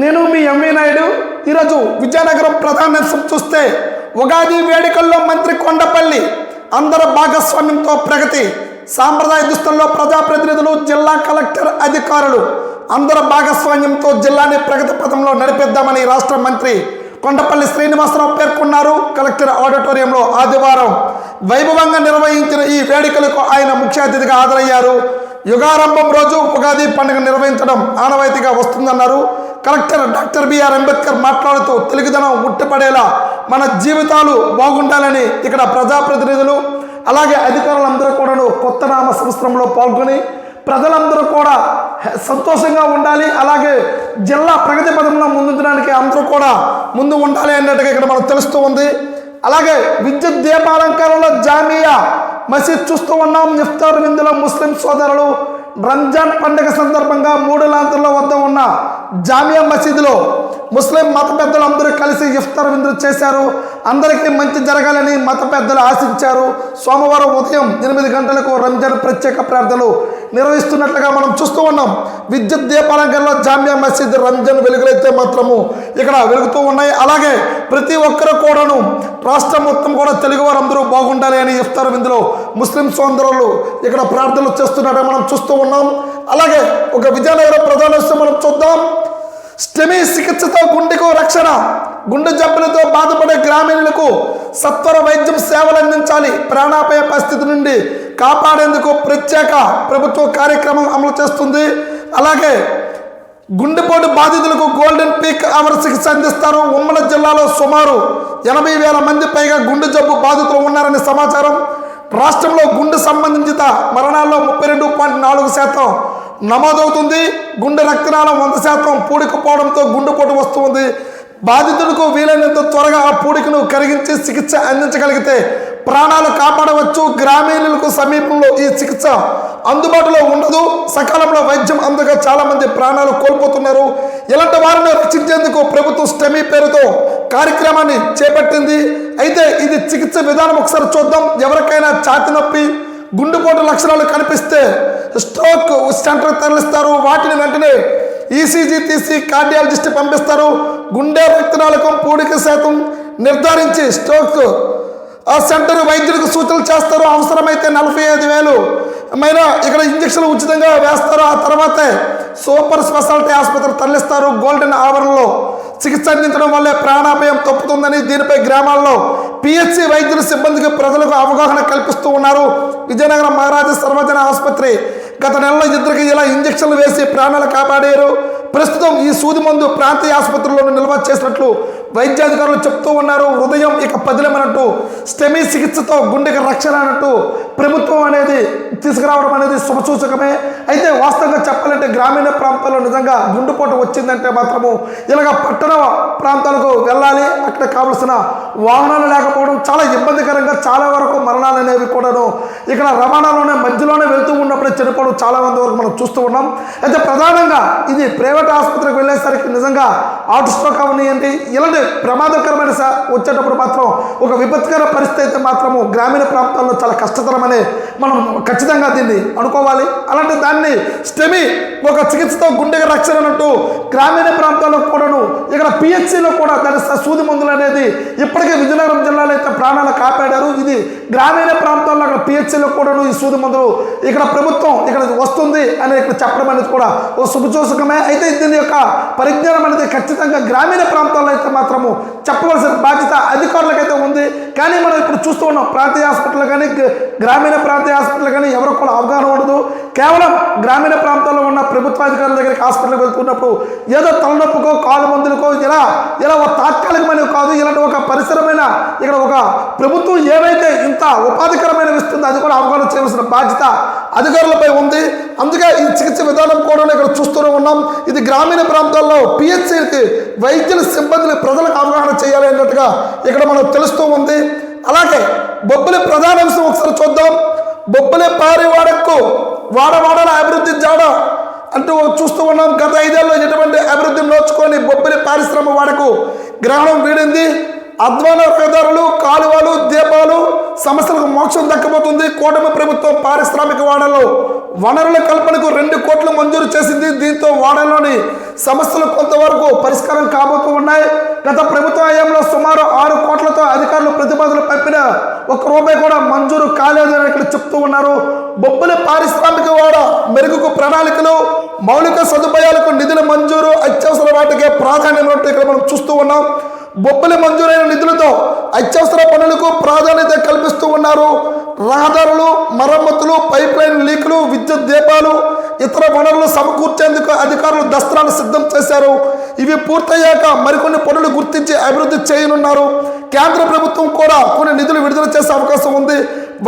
నేను మీ ఎంవి నాయుడు ఈరోజు విజయనగరం ప్రధాన చూస్తే ఉగాది వేడుకల్లో మంత్రి కొండపల్లి అందరి భాగస్వామ్యంతో ప్రగతి. సాంప్రదాయ దుస్తుల్లో ప్రజాప్రతినిధులు జిల్లా కలెక్టర్ అధికారులు అందరి భాగస్వామ్యంతో జిల్లాని ప్రగతి పథంలో నడిపిద్దామని రాష్ట్ర మంత్రి కొండపల్లి శ్రీనివాసరావు పేర్కొన్నారు. కలెక్టర్ ఆడిటోరియంలో ఆదివారం వైభవంగా నిర్వహించిన ఈ వేడుకలకు ఆయన ముఖ్య అతిథిగా హాజరయ్యారు. యుగారంభం రోజు ఉగాది పండుగ నిర్వహించడం ఆనవాయితీగా వస్తుందన్నారు. కలెక్టర్ డాక్టర్ బిఆర్ అంబేద్కర్ మాట్లాడుతూ తెలుగుదనం ఉట్టిపడేలా మన జీవితాలు బాగుండాలని ఇక్కడ ప్రజాప్రతినిధులు అలాగే అధికారులందరూ కూడాను కొత్త నామ సంవత్సరంలో పాల్గొని ప్రజలందరూ కూడా సంతోషంగా ఉండాలి అలాగే జిల్లా ప్రగతి పదంలో ముందుంచడానికి అందరూ కూడా ముందు ఉండాలి అన్నట్టుగా ఇక్కడ మనకు తెలుస్తూ ఉంది. అలాగే విద్యుత్ దీపాలంకారంలో జామియా మసీద్ చూస్తూ ఉన్నాం. ఇఫ్తార్ విందులో ముస్లిం సోదరులు రంజాన్ పండుగ సందర్భంగా మూడు లాంతర్ల వద్ద ఉన్న జామియా మసీదులో ముస్లిం మత పెద్దలు అందరూ కలిసి ఇఫ్తార్ విందులు చేశారు. అందరికీ మంచి జరగాలని మత పెద్దలు ఆశించారు. సోమవారం ఉదయం ఎనిమిది గంటలకు రంజాన్ ప్రత్యేక ప్రార్థనలు నిర్వహిస్తున్నట్లుగా మనం చూస్తూ ఉన్నాం. విద్యుత్ దీపాలంకరణలో జామియా మసీద్ రంజాన్ వెలుగులైతే మాత్రము ఇక్కడ వెలుగుతూ ఉన్నాయి. అలాగే ప్రతి ఒక్కరు కూడాను రాష్ట్రం మొత్తం కూడా తెలుగు వారందరూ బాగుండాలి అని ఇఫ్తార్ ఇందులో ముస్లిం సోదరులు ఇక్కడ ప్రార్థనలు చేస్తున్నట్టు మనం చూస్తూ ఉన్నాం. అలాగే ఒక విజయనగరం ప్రధాన మనం చూద్దాం. స్టెమీ చికిత్సతో గుండెకు రక్షణ. గుండె జబ్బులతో బాధపడే గ్రామీణులకు సత్వర వైద్యం సేవలు అందించాలి. ప్రాణాపాయ పరిస్థితి నుండి కాపాడేందుకు ప్రత్యేక ప్రభుత్వ కార్యక్రమం అమలు చేస్తుంది. అలాగే గుండెపోటు బాధితులకు గోల్డెన్ పీక్ అవర్ చికిత్స అందిస్తారు. ఉమ్మడి జిల్లాలో సుమారు ఎనభై వేల మంది పైగా గుండె జబ్బు బాధితులు ఉన్నారని సమాచారం. రాష్ట్రంలో గుండె సంబంధించిత మరణాల్లో ముప్పై రెండు పాయింట్ నాలుగు శాతం నమోదవుతుంది. గుండె రక్తనాళం వంద శాతం పూడికపోవడంతో గుండెపోటు వస్తుంది బాధితులకు వీలైనంత త్వరగా ఆ పూడికను కరిగించి చికిత్స అందించగలిగితే ప్రాణాలు కాపాడవచ్చు. గ్రామీణులకు సమీపంలో ఈ చికిత్స అందుబాటులో ఉండదు. సకాలంలో వైద్యం అందక చాలామంది ప్రాణాలు కోల్పోతున్నారు. ఇలాంటి వారిని రక్షించేందుకు ప్రభుత్వం స్టెమీ పేరుతో కార్యక్రమాన్ని చేపట్టింది. అయితే ఇది చికిత్స విధానం ఒకసారి చూద్దాం. ఎవరికైనా ఛాతి నొప్పి గుండెపోటు లక్షణాలు కనిపిస్తే స్ట్రోక్ సెంటర్ తరలిస్తారు. వాటిని వెంటనే ఈసీజీ తీసి కార్డియాలజిస్ట్ పంపిస్తారు. గుండె రక్తనాళకం పూడిక శాతం నిర్ధారించి స్ట్రోక్ ఆ సెంటర్ వైద్యులకు సూచనలు చేస్తారు. అవసరమైతే నలభై ఐదు వేలు. మైన ఇక్కడ ఇంజక్షన్లు ఉచితంగా వేస్తారు. ఆ తర్వాతే సూపర్ స్పెషాలిటీ ఆసుపత్రి తరలిస్తారు. గోల్డెన్ ఆవరణలో చికిత్స అందించడం వల్లే ప్రాణాపయం తప్పుతుందని దీనిపై గ్రామాల్లో పిహెచ్సి వైద్యుల సిబ్బందికి ప్రజలకు అవగాహన కల్పిస్తూ ఉన్నారు. విజయనగరం మహారాజా సర్వజన ఆసుపత్రి గత నెలలో ఇద్దరికి ఇలా ఇంజక్షన్లు వేసి ప్రాణాలు కాపాడారు. ప్రస్తుతం ఈ సూది మందు ప్రాంతీయ ఆసుపత్రిలో నిల్వ చేసినట్లు వైద్యాధికారులు చెప్తూ ఉన్నారు హృదయం ఇక పదిలమనట్టు స్టెమీ చికిత్సతో గుండెకి రక్షణ అన్నట్టు ప్రభుత్వం అనేది తీసుకురావడం అనేది శుభసూచకమే. అయితే వాస్తవంగా చెప్పాలంటే గ్రామీణ ప్రాంతాల్లో నిజంగా గుండెపోటు వచ్చిందంటే మాత్రము ఇలాగ పట్టణ ప్రాంతాలకు వెళ్ళాలి. అక్కడ కావలసిన వాహనాలు లేకపోవడం చాలా ఇబ్బందికరంగా చాలా వరకు మరణాలు అనేవి కూడాను ఇక్కడ రవాణాలోనే మధ్యలోనే వెళ్తూ ఉన్నప్పుడే చనిపోవడం చాలా మంది వరకు మనం చూస్తూ ఉన్నాం. అయితే ప్రధానంగా ఇది ప్రైవేట్ ఆసుపత్రికి వెళ్ళేసరికి నిజంగా హార్ట్ స్ట్రోక్ అవనియండి. ఇలాంటి para Madhukar స- వచ్చేటప్పుడు మాత్రం ఒక విపత్కర పరిస్థితి అయితే మాత్రము గ్రామీణ ప్రాంతాల్లో చాలా కష్టతరమని మనం ఖచ్చితంగా దీన్ని అనుకోవాలి. అలాంటి దాన్ని స్టెమి ఒక చికిత్సతో గుండెకి రక్షణ అన్నట్టు గ్రామీణ ప్రాంతాల్లో కూడాను ఇక్కడ పిహెచ్సిలో కూడా దాని సూది మందులు అనేది ఇప్పటికే విజయనగరం జిల్లాలో అయితే ప్రాణాలు కాపాడారు. ఇది గ్రామీణ ప్రాంతాల్లో అక్కడ పిహెచ్సిలో కూడాను ఈ సూది మందులు ఇక్కడ ప్రభుత్వం ఇక్కడ వస్తుంది అని ఇక్కడ చెప్పడం అనేది కూడా ఓ శుభచోషకమే అయితే దీని యొక్క పరిజ్ఞానం అనేది ఖచ్చితంగా గ్రామీణ ప్రాంతాల్లో అయితే మాత్రము చెప్పవలసిన బాధ్యత అధికారులకైతే ఉంది. కానీ మనం ఇప్పుడు చూస్తూ ఉన్నాం ప్రాంతీయ హాస్పిటల్ కానీ గ్రామీణ ప్రాంతీయ హాస్పిటల్ కానీ ఎవరికి కూడా అవగాహన ఉండదు. కేవలం గ్రామీణ ప్రాంతాల్లో ఉన్న ప్రభుత్వ అధికారుల దగ్గరికి హాస్పిటల్కి వెళ్తున్నప్పుడు ఏదో తలనొప్పుకో కాలు మందులకో ఇలా ఇలా ఒక తాత్కాలికమైనవి కాదు. ఇలాంటి ఒక పరిసరమైన ఇక్కడ ఒక ప్రభుత్వం ఏవైతే ఇంత ఉపాధికరమైనవి ఇస్తుందో అది కూడా అవగాహన చేయవలసిన బాధ్యత అధికారులపై ఉంది. అందుకే ఈ చికిత్స విధానం కూడా ఇక్కడ చూస్తూనే ఉన్నాం. ఇది గ్రామీణ ప్రాంతాల్లో పిహెచ్సికి వైద్యుల సిబ్బందిని ప్రజలకు అవగాహన చేయాలి అన్నట్టుగా ఇక్కడ మనకు తెలుస్తూ ఉంది. అలాగే బొబ్బులి ప్రధాన అంశం ఒకసారి చూద్దాం. బొబ్బులి పారివాడకు వాడవాడల అభివృద్ధి జాడ అంటూ చూస్తూ ఉన్నాం. గత ఐదేళ్ళలో ఎటువంటి అభివృద్ధి నోచుకొని బొబ్బిలి పారిశ్రమ వాడకు గ్రహణం వీడింది. అధ్వాన రహదారులు కాలువలు దీపాలు సమస్యలకు మోక్షం దక్కబోతుంది. కూటమి ప్రభుత్వం పారిశ్రామిక వాడలో వనరుల కల్పనకు రెండు కోట్లు మంజూరు చేసింది. దీంతో వాడలోని సమస్యలు కొంతవరకు పరిష్కారం కాబోతూ ఉన్నాయి. గత ప్రభుత్వ హయాంలో సుమారు ఆరు కోట్లతో అధికారులు ప్రతిపాదనలు పంపిన ఒక్క రూపాయి కూడా మంజూరు కాలేదని ఇక్కడ చెప్తూ ఉన్నారు. బొబ్బుల పారిశ్రామిక వాడ మెరుగుకు ప్రణాళికలు మౌలిక సదుపాయాలకు నిధుల మంజూరు అత్యవసర వాటికే ప్రాధాన్యం ఇక్కడ మనం చూస్తూ ఉన్నాం. బొబ్బలి మంజూరైన నిధులతో అత్యవసర పనులకు ప్రాధాన్యత కల్పిస్తూ ఉన్నారు. రహదారులు మరమ్మతులు పైప్ లైన్ లీకులు విద్యుత్ దీపాలు ఇతర వనరులు సమకూర్చేందుకు అధికారులు దస్త్రాలు సిద్ధం చేశారు. ఇవి పూర్తయ్యాక మరికొన్ని పనులు గుర్తించి అభివృద్ధి చేయనున్నారు. కేంద్ర ప్రభుత్వం కూడా కొన్ని నిధులు విడుదల చేసే అవకాశం ఉంది.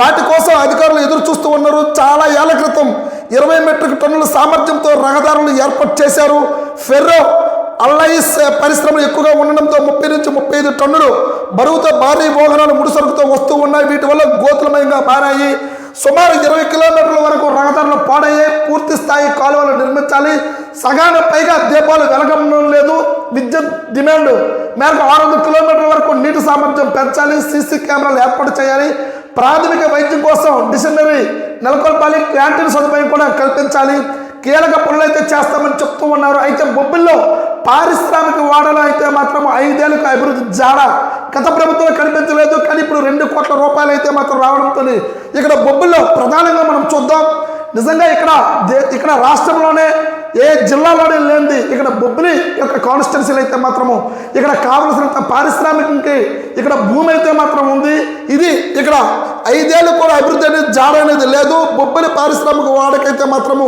వాటి కోసం అధికారులు ఎదురు చూస్తూ ఉన్నారు. చాలా ఏళ్ళ క్రితం ఇరవై మెట్రిక్ టన్నుల సామర్థ్యంతో రహదారులు ఏర్పాటు చేశారు. ఫెర్రో అల్లైస్ పరిశ్రమలు ఎక్కువగా ఉండడంతో ముప్పై నుంచి ముప్పై ఐదు టన్నులు బరువుతో భారీ వాహనాలు ముడిసరుకుతో వస్తూ ఉన్నాయి. వీటి వల్ల గోతులమయంగా మారాయి. సుమారు ఇరవై కిలోమీటర్ల వరకు రహదారులు పాడయ్యాయి. పూర్తి స్థాయి కాలువలు నిర్మించాలి. సగాన పైగా దీపాలు వెలగడం లేదు. విద్యుత్ డిమాండ్ మేరకు ఆరు వందల కిలోమీటర్ల వరకు నీటి సామర్థ్యం పెంచాలి. సీసీ కెమెరాలు ఏర్పాటు చేయాలి. ప్రాథమిక వైద్యం కోసం డిసెంబరీ నెలకొల్పాలి. క్యాంటీన్ సదుపాయం కూడా కల్పించాలి. కీలక పనులు అయితే చేస్తామని చెప్తూ ఉన్నారు. అయితే బొబ్బిల్లో పారిశ్రామిక వాడలో అయితే మాత్రం ఐదేళ్ళకు అభివృద్ధి జాడ గత ప్రభుత్వం కనిపించలేదు కానీ ఇప్పుడు రెండు కోట్ల రూపాయలు అయితే మాత్రం రావడంతో ఇక్కడ బొబ్బుల్లో ప్రధానంగా మనం చూద్దాం. నిజంగా ఇక్కడ దే- ఇక్కడ రాష్ట్రంలోనే ఏ జిల్లాలోనే లేనిది ఇక్కడ బొబ్బిలి యొక్క కాన్స్టిట్యున్సీలు అయితే మాత్రము ఇక్కడ కావలసినంత పారిశ్రామికంకి ఇక్కడ భూమి అయితే మాత్రం ఉంది. ఇది ఇక్కడ ఐదేళ్ళు కూడా అభివృద్ధి అనేది జాడ అనేది లేదు. బొబ్బిలి పారిశ్రామిక వాడకైతే మాత్రము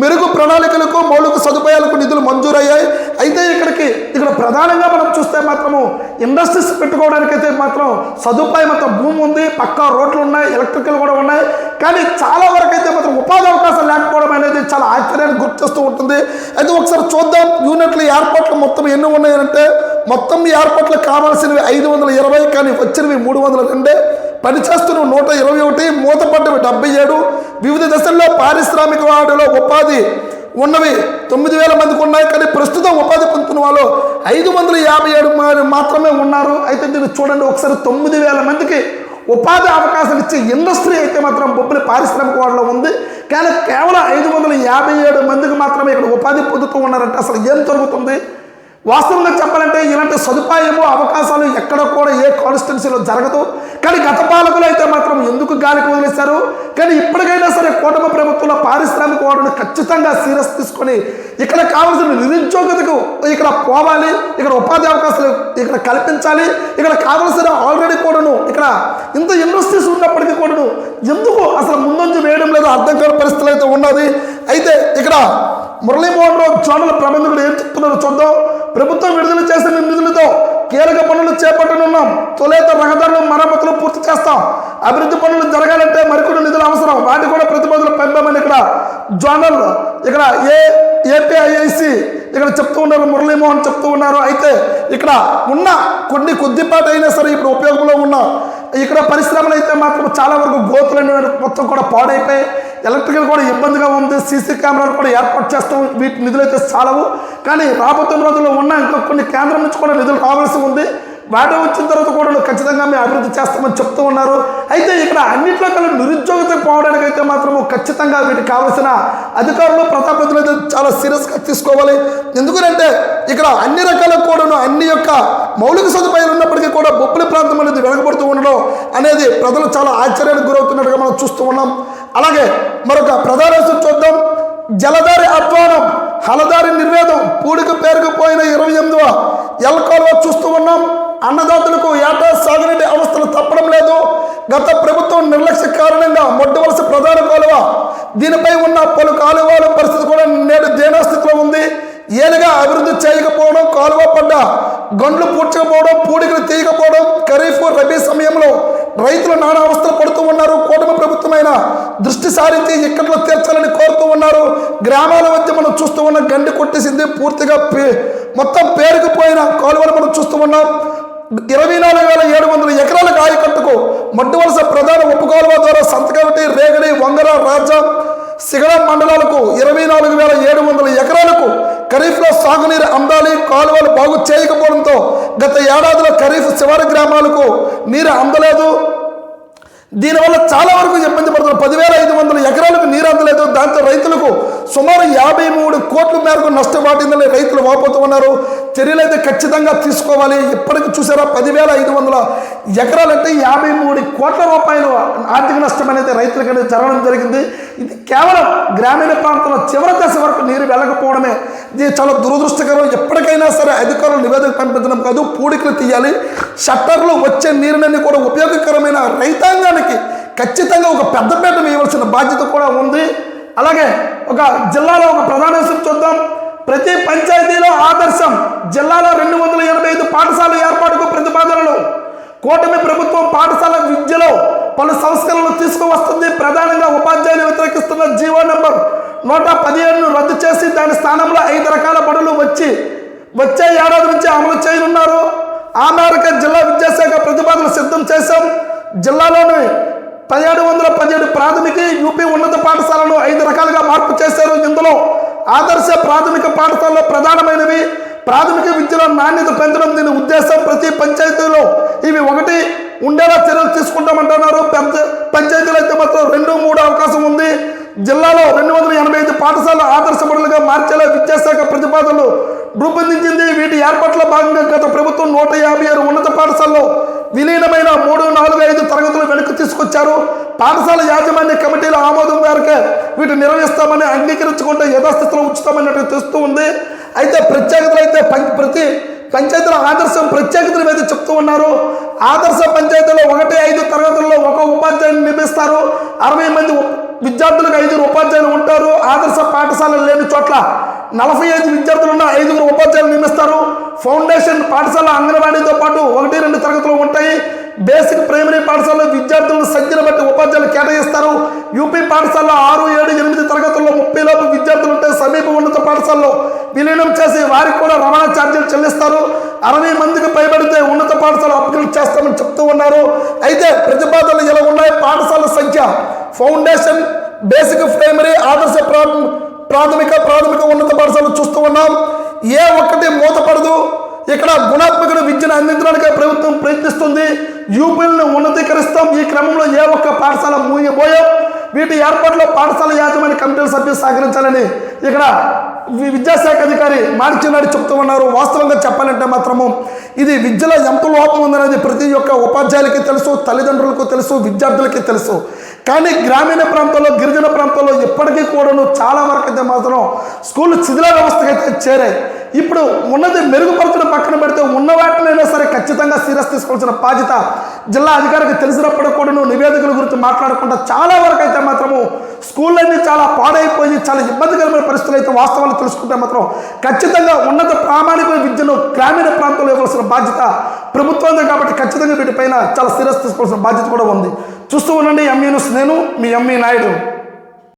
మెరుగు ప్రణాళికలకు మౌలిక సదుపాయాలకు నిధులు మంజూరయ్యాయి. అయితే ఇక్కడికి ఇక్కడ ప్రధానంగా మనం చూస్తే మాత్రము ఇండస్ట్రీస్ పెట్టుకోవడానికైతే మాత్రం సదుపాయం అంత భూమి ఉంది. పక్కా రోడ్లు ఉన్నాయి ఎలక్ట్రికల్ కూడా ఉన్నాయి. కానీ చాలా వరకు అయితే మాత్రం ఉపాధి అవకాశాలు అనేది చాలా ఆశ్చర్యాన్ని గుర్తిస్తూ ఉంటుంది. అయితే ఒకసారి చూద్దాం యూనిట్లు ఏర్పాట్లు మొత్తం ఎన్ని ఉన్నాయంటే మొత్తం ఏర్పాట్లు కావాల్సినవి ఐదు వందల ఇరవై కానీ వచ్చినవి మూడు వందల రెండే. పనిచేస్తున్న నూట ఇరవై ఒకటి మూతపడ్డవి డెబ్బై ఏడు. వివిధ దశల్లో పారిశ్రామిక వాటిలో ఉపాధి ఉన్నవి తొమ్మిది వేల మందికి ఉన్నాయి కానీ ప్రస్తుతం ఉపాధి పొందుతున్న వాళ్ళు ఐదు వందల యాభై ఏడు మాత్రమే ఉన్నారు. అయితే దీన్ని చూడండి ఒకసారి తొమ్మిది వేల మందికి ఉపాధి అవకాశం ఇచ్చే ఇండస్ట్రీ అయితే మాత్రం బొబ్బిలి పారిశ్రామిక వాడలో ఉంది. కానీ కేవలం ఐదు వందల యాభై ఏడు మందికి మాత్రమే ఇక్కడ ఉపాధి పొందుతూ ఉన్నారంటే అసలు ఏం జరుగుతుంది? వాస్తవంగా చెప్పాలంటే ఇలాంటి సదుపాయము అవకాశాలు ఎక్కడ కూడా ఏ కాన్స్టిట్యున్సీలో జరగదు. కానీ గత పాలకులు అయితే మాత్రం ఎందుకు గాలికి వదిలేశారు? కానీ ఇప్పటికైనా సరే కూటమి ప్రభుత్వంలో పారిశ్రామిక వాడును ఖచ్చితంగా సీరియస్ తీసుకొని ఇక్కడ కావాల్సిన నిరుద్యోగ ఇక్కడ పోవాలి ఇక్కడ ఉపాధి అవకాశాలు ఇక్కడ కల్పించాలి ఇక్కడ కావలసిన ఆల్రెడీ కూడాను ఇక్కడ ఇంత ఇండస్ట్రీస్ ఉన్నప్పటికీ కూడాను ఎందుకు అసలు ముందంజు వేయడం లేదు అర్థం కాని పరిస్థితులు అయితే ఉన్నది. అయితే ఇక్కడ మురళీమోహన్ రావు జోనల్ ప్రబంధకుడు ఏం చెప్తున్నారో చూద్దాం. ప్రభుత్వం విడుదల చేసిన నిధులతో కీలక పనులు చేపట్టనున్నాం. తొలేత రహదారులు మరమ్మతులు పూర్తి చేస్తాం. అభివృద్ధి పనులు జరగాలంటే మరికొన్ని నిధులు అవసరం. వాటి కూడా ప్రతిపాదనలు పంపామని ఇక్కడ జోనల్ ఇక్కడ ఏ ఏపీఐఐసి ఇక్కడ చెప్తూ ఉన్నారు మురళీమోహన్ చెప్తూ ఉన్నారు. అయితే ఇక్కడ ఉన్న కొన్ని కొద్దిపాటి అయినా సరే ఇప్పుడు ఉపయోగంలో ఉన్న ఇక్కడ పరిశ్రమలు అయితే మాత్రం చాలా వరకు గోతులు అనేవి మొత్తం కూడా పాడైపోయి ఎలక్ట్రికల్ కూడా ఇబ్బందిగా ఉంది. సీసీ కెమెరాలు కూడా ఏర్పాటు చేస్తాం. వీటి నిధులు అయితే చాలవు. కానీ రాబోతున్న రోజుల్లో ఉన్న ఇంకా కొన్ని కేంద్రం నుంచి కూడా నిధులు రావాల్సి ఉంది. వాటి వచ్చిన తర్వాత కూడా ఖచ్చితంగా మేము అభివృద్ధి చేస్తామని చెప్తూ ఉన్నారు. అయితే ఇక్కడ అన్నింటిలో కలిసి నిరుద్యోగత పోవడానికి అయితే మాత్రము ఖచ్చితంగా వీటికి కావలసిన అధికారులు ప్రజాప్రతినిధులు చాలా సీరియస్గా తీసుకోవాలి. ఎందుకంటే ఇక్కడ అన్ని రకాల కూడాను అన్ని యొక్క మౌలిక సదుపాయాలు ఉన్నప్పటికీ కూడా బొబ్బిలి ప్రాంతం అనేది వెనకబడుతూ ఉండడం అనేది ప్రజలు చాలా ఆశ్చర్యానికి గురవుతున్నట్టుగా మనం చూస్తూ ఉన్నాం. అలాగే మరొక ప్రధాన చూద్దాం. జలధారి అధ్వానం హలదారి నిర్వేదం పూడిక పేరుకుపోయిన ఇరవై ఎనిమిదవ ఎల్కాలువ చూస్తూ ఉన్నాం. అన్నదాతలకు ఏటా సాగునీటి అవస్థలు తప్పడం లేదు. గత ప్రభుత్వం నిర్లక్ష్య కారణంగా మొట్టవలస ప్రధాన కాలువ దీనిపై ఉన్న పలు కాలువల పరిస్థితి కూడా నేడు దీనాస్థితిలో ఉంది. ఏలుగా అభివృద్ధి చేయకపోవడం కాలువ పడ్డ గండ్లు పూడ్చకపోవడం పూడికలు తీయకపోవడం ఖరీఫ్ రబీ సమయంలో రైతులు నానా అవస్థలు పడుతూ ఉన్నారు. కూటమి ప్రభుత్వమైన దృష్టి సారించి ఇక్కట్లో తీర్చాలని కోరుతూ ఉన్నారు. గ్రామాల మధ్య మనం చూస్తూ ఉన్న గండి కొట్టేసింది పూర్తిగా పే- మొత్తం పేరుకుపోయిన కాలువలు మనం చూస్తూ ఉన్నాం. ఇరవై నాలుగు వేల ఏడు వందల ఎకరాల ఆయకట్టుకు మడ్డు వలస ప్రధాన ఉపకాలువ ద్వారా సంతకవటి రేగడి వంగర రాజా శిగడ మండలాలకు ఇరవై నాలుగు వేల ఏడు వందల ఎకరాలకు ఖరీఫ్లో సాగునీరు అందాలి కాలువలు బాగు చేయకపోవడంతో గత ఏడాదిలో ఖరీఫ్ శివారు గ్రామాలకు నీరు అందలేదు. దీనివల్ల చాలా వరకు ఇబ్బంది పడుతున్నారు. పదివేల ఐదు వందల ఎకరాలకు నీరు అందలేదు. దాంతో రైతులకు సుమారు యాభై మూడు కోట్ల మేరకు నష్టపాటిందని రైతులు వాపోతూ ఉన్నారు చర్యలు అయితే ఖచ్చితంగా తీసుకోవాలి. ఇప్పటికి చూసారా పదివేల ఐదు వందల ఎకరాలంటే యాభై మూడు కోట్ల రూపాయలు ఆర్థిక నష్టం అనేది రైతులకు అనేది జరగడం జరిగింది. ఇది కేవలం గ్రామీణ ప్రాంతంలో చివరి దశ వరకు నీరు వెళ్ళకపోవడమే. ఇది చాలా దురదృష్టకరం. ఎప్పటికైనా సరే అధికారులు నివేదిక పంపించడం కాదు పూడికలు తీయాలి. షట్టర్లు వచ్చే నీరునన్నీ కూడా ఉపయోగకరమైన రైతాంగానికి ఖచ్చితంగా ఒక పెద్దపేట వేయవలసిన బాధ్యత కూడా ఉంది. అలాగే ఒక జిల్లాలో ఒక ప్రధాన విషయం చూద్దాం. ప్రతి పంచాయతీలో ఆదర్శం జిల్లాలో రెండు వందల ఎనభై ఐదు పాఠశాల ఏర్పాటుకు ప్రతిపాదనలు. కూటమి ప్రభుత్వం పాఠశాల విద్యలో పలు సంస్కరణలు తీసుకువస్తుంది. ప్రధానంగా ఉపాధ్యాయులు వ్యతిరేకిస్తున్న జీవో నెంబర్ నూట పదిహేడును రద్దు చేసి దాని స్థానంలో ఐదు రకాల బడులు వచ్చి వచ్చే ఏడాది నుంచి అమలు చేయనున్నారు. ఆ మేరకు జిల్లా విద్యాశాఖ ప్రతిపాదనలు సిద్ధం చేశాం. జిల్లాలోని పదిహేడు వందల పదిహేడు ప్రాథమిక యూపీ ఉన్నత పాఠశాలను ఐదు రకాలుగా మార్పు చేశారు. ఇందులో ఆదర్శ ప్రాథమిక పాఠశాలలో ప్రధానమైనవి. ప్రాథమిక విద్యలో నాణ్యత పెంచడం దీని ఉద్దేశం. ప్రతి పంచాయతీలో ఇవి ఒకటి ఉండేలా చర్యలు తీసుకుంటామంటున్నారు. పెద్ద పంచాయతీలు అయితే మాత్రం రెండు మూడు అవకాశం ఉంది. జిల్లాలో రెండు వందల ఎనభై ఐదు పాఠశాలలు ఆదర్శ బడులుగా మార్చేలా విద్యాశాఖ ప్రతిపాదనలు రూపొందించింది. వీటి ఏర్పాట్ల భాగంగా గత ప్రభుత్వం నూట యాభై ఆరు ఉన్నత పాఠశాలలో విలీనమైన మూడు నాలుగు ఐదు తరగతులు వెనక్కి తీసుకొచ్చారు. పాఠశాల యాజమాన్య కమిటీల ఆమోదం మేరకు వీటిని నిర్వహిస్తామని అంగీకరించుకుంటే యథాస్థితిలో ఉంచుతామన్నట్టు తెస్తూ ఉంది. అయితే ప్రత్యేకతలు అయితే ప్రతి పంచాయతీల ఆదర్శం ప్రత్యేకతలు మీద చెప్తూ ఉన్నారు. ఆదర్శ పంచాయతీలో ఒకటి ఐదు తరగతుల్లో ఒక ఉపాధ్యాయుని నియమిస్తారు. అరవై మంది విద్యార్థులకు ఐదుగురు ఉపాధ్యాయులు ఉంటారు. ఆదర్శ పాఠశాలలు లేని చోట్ల నలభై ఐదు విద్యార్థులున్న ఐదుగురు ఉపాధ్యాయులు నియమిస్తారు. ఫౌండేషన్ పాఠశాల అంగన్వాడీతో పాటు ఒకటి రెండు తరగతులు ఉంటాయి. బేసిక్ ప్రైమరీ పాఠశాలలో విద్యార్థులను సంఖ్యను బట్టి ఉపాధ్యాయులు కేటాయిస్తారు. యూపీ పాఠశాల ఆరు ఏడు ఎనిమిది తరగతుల్లో ముప్పై లోపు విద్యార్థులు ఉంటే సమీప ఉన్నత పాఠశాలలో విలీనం చేసి వారికి కూడా రవాణా ఛార్జీలు చెల్లిస్తారు. అరవై మందికి పైబడితే ఉన్నత పాఠశాల అప్గ్రేడ్ చేస్తామని చెప్తూ ఉన్నారు. అయితే ప్రతిపాదనలు ఎలా ఉన్నాయి? పాఠశాల సంఖ్య. ఫౌండేషన్ బేసిక్ ప్రైమరీ ఆదర్శ ప్రాథమిక ప్రాథమిక ప్రాథమిక ఉన్నత పాఠశాలలు చూస్తూ ఉన్నాం. ఏ ఒక్కటి మూతపడదు. ఇక్కడ గుణాత్మక విద్యను అందించడానికి ప్రభుత్వం ప్రయత్నిస్తుంది. యూపీలను ఉన్నతీకరిస్తాం. ఈ క్రమంలో ఏ ఒక్క పాఠశాల మూయబోయాం? వీటి ఏర్పాటులో పాఠశాల యాజమాన్య కమిటీల సభ్యులు సహకరించాలని ఇక్కడ విద్యాశాఖ అధికారి మార్చినాడు చెప్తూ ఉన్నారు. వాస్తవంగా చెప్పాలంటే మాత్రము ఇది విద్యలో ఎంత లోపం ఉందనేది ప్రతి ఒక్క ఉపాధ్యాయులకి తెలుసు తల్లిదండ్రులకు తెలుసు విద్యార్థులకి తెలుసు. కానీ గ్రామీణ ప్రాంతాల్లో గిరిజన ప్రాంతాల్లో ఇప్పటికీ కూడాను చాలా వరకు అయితే మాత్రం స్కూల్ శిథిల వ్యవస్థకు అయితే చేరాయి. ఇప్పుడు ఉన్నది మెరుగుపరచడం పక్కన పెడితే ఉన్న వాటినైనా సరే ఖచ్చితంగా సీరియస్ తీసుకోవాల్సిన బాధ్యత జిల్లా అధికారికి తెలిసినప్పుడు కూడాను నివేదికల గురించి మాట్లాడకుండా చాలా వరకు అయితే మాత్రము స్కూళ్ళన్నీ చాలా పాడైపోయి చాలా ఇబ్బందికరమైన పరిస్థితులు అయితే వాస్తవాలు తెలుసుకుంటే మాత్రం ఖచ్చితంగా ఉన్నత ప్రామాణిక విద్యను గ్రామీణ ప్రాంతంలో ఇవ్వాల్సిన బాధ్యత ప్రభుత్వం కాబట్టి ఖచ్చితంగా వీటిపైన చాలా సీరియస్ తీసుకోవాల్సిన బాధ్యత కూడా ఉంది. చూస్తూ ఉండండి ఎంఈ న్యూస్ నేను మీ ఎంఈ నాయుడు